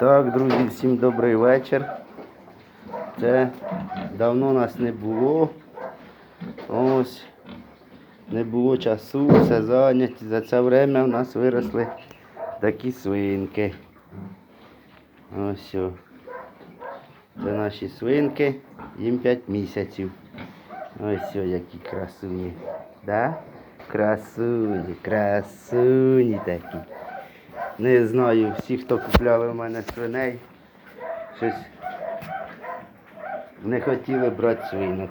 Так, друзі, всім добрий вечір. Це давно нас не було. Ось. Не було часу, все зайняті. За це время у нас виросли такі свинки. Ось. Це наші свинки, їм 5 місяців. Ось які красуні. Да? Красуні, красуні такі. Не знаю, всі, хто купляли в мене свиней, щось не хотіли брати свинок.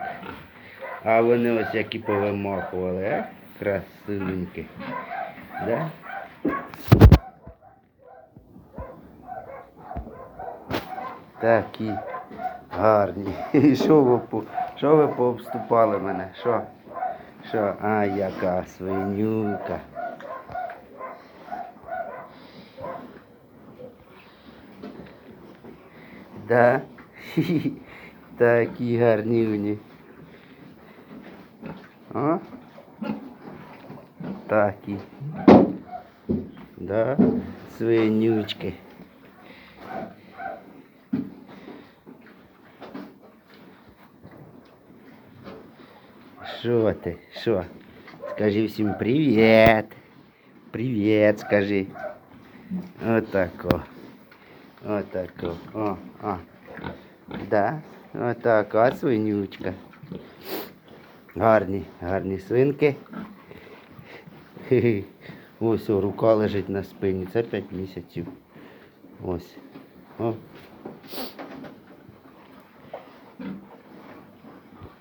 А вони ось які повимахували, а? Красуньки. Да? Такі гарні. І Що ви, що ви пообступали мене? Що? Що? А, яка свинюка. Да? Такі гарнюні. А? Такі. Да? Свинючки. Що ти? Що? Скажи всім привіт. Привіт, скажи. Отако. Отако. О, а. Да. Отака свинючка. Гарні, гарні свинки. Ось о, рука лежить на спині. Це 5 місяців. Ось. О,